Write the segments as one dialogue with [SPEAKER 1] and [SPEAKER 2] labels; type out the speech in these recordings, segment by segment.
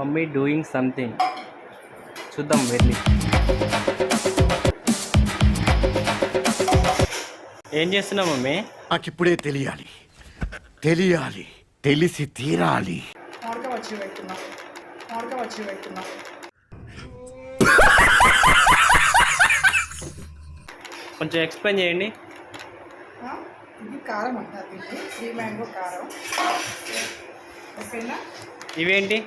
[SPEAKER 1] Mummy doing something. చూద్దాం వెళ్ళి. ఏం చేస్తున్నావు మమ్మీ?
[SPEAKER 2] నాకిప్పుడే తెలియాలి. తెలియాలి. తెలిసి తీరాలి.
[SPEAKER 1] కొంచెం ఎక్స్ప్లెయిన్ చేయండి.
[SPEAKER 3] ఆ, ఇది కారం అంటారు దీన్ని. శ్రీ మ్యాంగో కారం. ఓకేనా?
[SPEAKER 1] ఇవేంటి?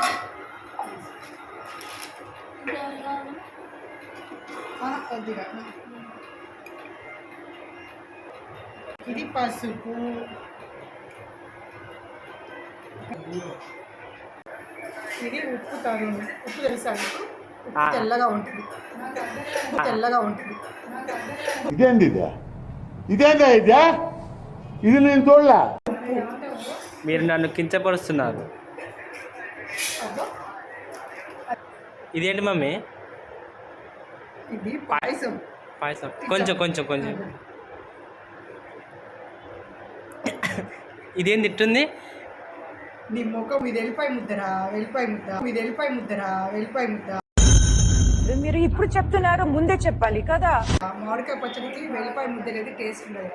[SPEAKER 3] కొద్దిగా. ఇది పసుపు. ఇది ఉప్పు తరుణ్ ఉప్పు తెలుసా ఉప్పు. తెల్లగా ఉంటుంది. ఉప్పు తెల్లగా ఉంటుంది.
[SPEAKER 4] ఇదేంది ఇదే? ఇదేందా ఇదే? ఇది నేను చూడలే.
[SPEAKER 1] మీరు నన్ను కించపరుస్తున్నారు. ఇదేంటి మమ్మీ?
[SPEAKER 3] ఇది పాయసం.
[SPEAKER 1] పాయసం. కొంచెం కొంచెం కొంచెం. ఇదేం తిట్టుంది
[SPEAKER 3] నీ ముఖం ఇది వెళ్ళిపోయి ముద్దరా? వెళ్ళిపోయి ముద్ద. ఇది వెళ్ళిపోయి ముద్దరా? వెళ్ళిపోయి ముద్ద.
[SPEAKER 5] మీరు ఇప్పుడు చెప్తున్నారు ముందే చెప్పాలి కదా?
[SPEAKER 3] మామిడికాయ పచ్చడికి వెల్లిపాయ ముద్ద అనేది టేస్ట్ ఉండదు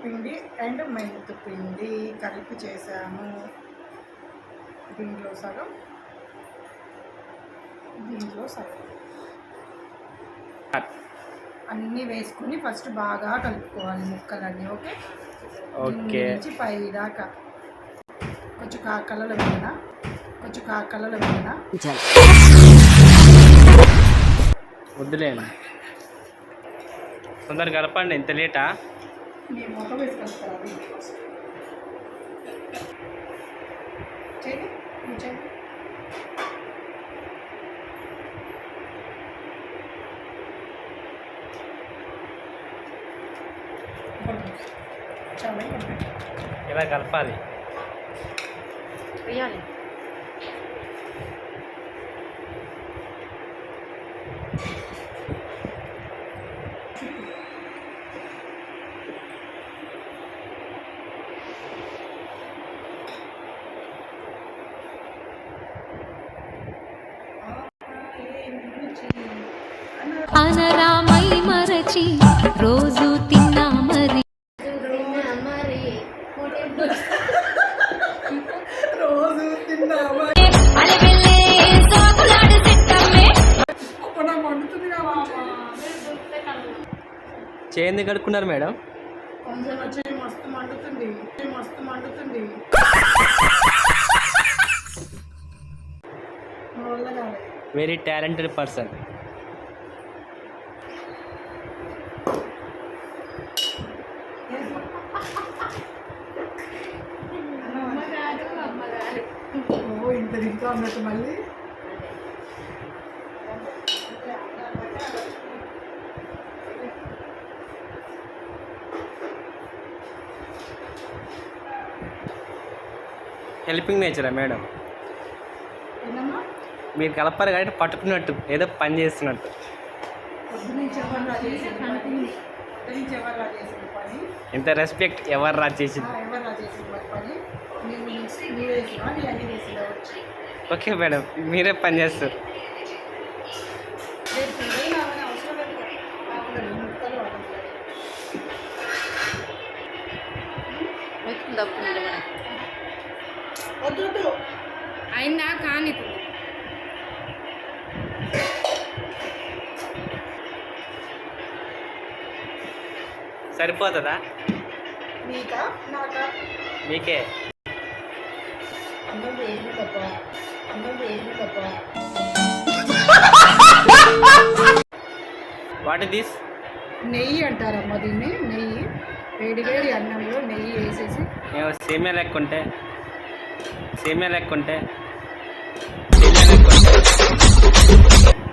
[SPEAKER 3] పిండి అండ్ మెంతు పిండి కలిపి చేసాము దీంట్లో సగం దీంట్లో సగం అన్నీ వేసుకుని ఫస్ట్ బాగా కలుపుకోవాలి ముక్కలన్నీ ఓకే?
[SPEAKER 1] ఓకే.
[SPEAKER 3] నుంచి పై దాకా కొంచెం కాకలలో వెళ్ళిన కొంచెం కాకలలో వెళ్ళిన
[SPEAKER 1] వద్దులేండి. తొందరగా కలపండి ఇంత లేటా?
[SPEAKER 3] మీ
[SPEAKER 1] ఇలా కలపాలి.
[SPEAKER 6] అనరామై మరచి రోజు
[SPEAKER 1] చేయంది కడుక్కున్నారు మేడం?
[SPEAKER 3] కొంచెం వచ్చి మస్తు మండుతుంది. మస్తు మండుతుంది.
[SPEAKER 1] Very talented
[SPEAKER 3] person. ఇంత ఇంకా ఉన్నట్టు మళ్ళీ?
[SPEAKER 1] హెల్పింగ్ నేచరా మేడం? మీరు కలపారు కాబట్టి పట్టుకున్నట్టు ఏదో పని చేస్తున్నట్టు.
[SPEAKER 3] పొద్దు నుంచి ఎవరు రా చేసింది పని? పొద్దు నుంచి ఎవరు రా చేసింది పని?
[SPEAKER 1] ఇంత రెస్పెక్ట్ ఎవరు రా చేసింది? ఓకే మేడం మీరే పని చేస్తారు.
[SPEAKER 3] వద్దు
[SPEAKER 7] అయిందా? కానీ
[SPEAKER 1] సరిపోతుందా?
[SPEAKER 3] నీకా? నాకా?
[SPEAKER 1] మీకే.
[SPEAKER 3] తప్ప. తప్ప.
[SPEAKER 1] What this?
[SPEAKER 3] నెయ్యి అంటారమ్మ దీన్ని. నెయ్యి. వేడి వేడి అన్నంలో నెయ్యి వేసేసి.
[SPEAKER 1] మేము సేమియా లెక్క ఉంటే ఉంటే.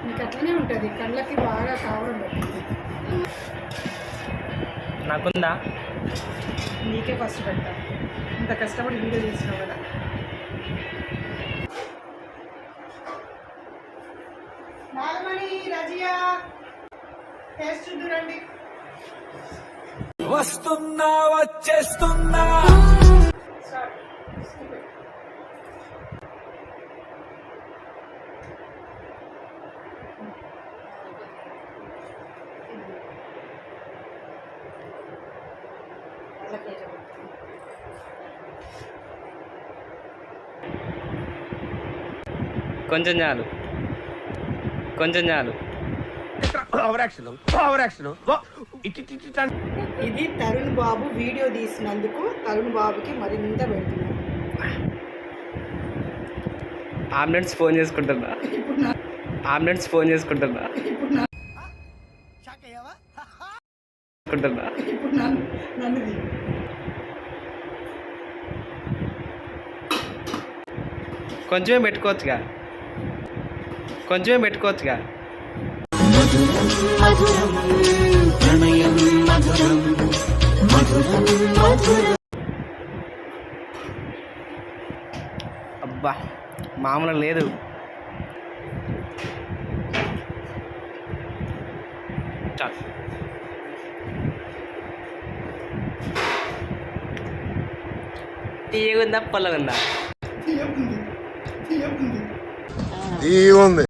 [SPEAKER 3] నీకు అట్లనే ఉంటుంది కళ్ళకి బాగా కావడం పడుతుంది
[SPEAKER 1] నాకుందా?
[SPEAKER 3] నీకే ఫస్ట్ పెడతా ఇంత కష్టపడి వీడియో చేసినావు కదా. నాగమణి రజియా టేస్ట్ చూడండి.
[SPEAKER 8] వస్తున్నా వచ్చేస్తున్నా.
[SPEAKER 1] కొంచెం చాలు. కొంచెం చాలు.
[SPEAKER 3] ఇది తరుణ్ బాబు వీడియో తీసినందుకు తరుణ్ బాబుకి మరింత పెడుతున్నాను
[SPEAKER 1] ఆంబులెన్స్ ఫోన్ చేసుకుంటున్నా. ఆంబులెన్స్ ఫోన్ చేసుకుంటున్నా. కొంచెమే పెట్టుకోవచ్చుగా. కొంచెమే పెట్టుకోవచ్చుగా. అబ్బా మామూలు లేదు. చాలు. తీయగుందా పొల్లగుందా?
[SPEAKER 2] తీయగుంది.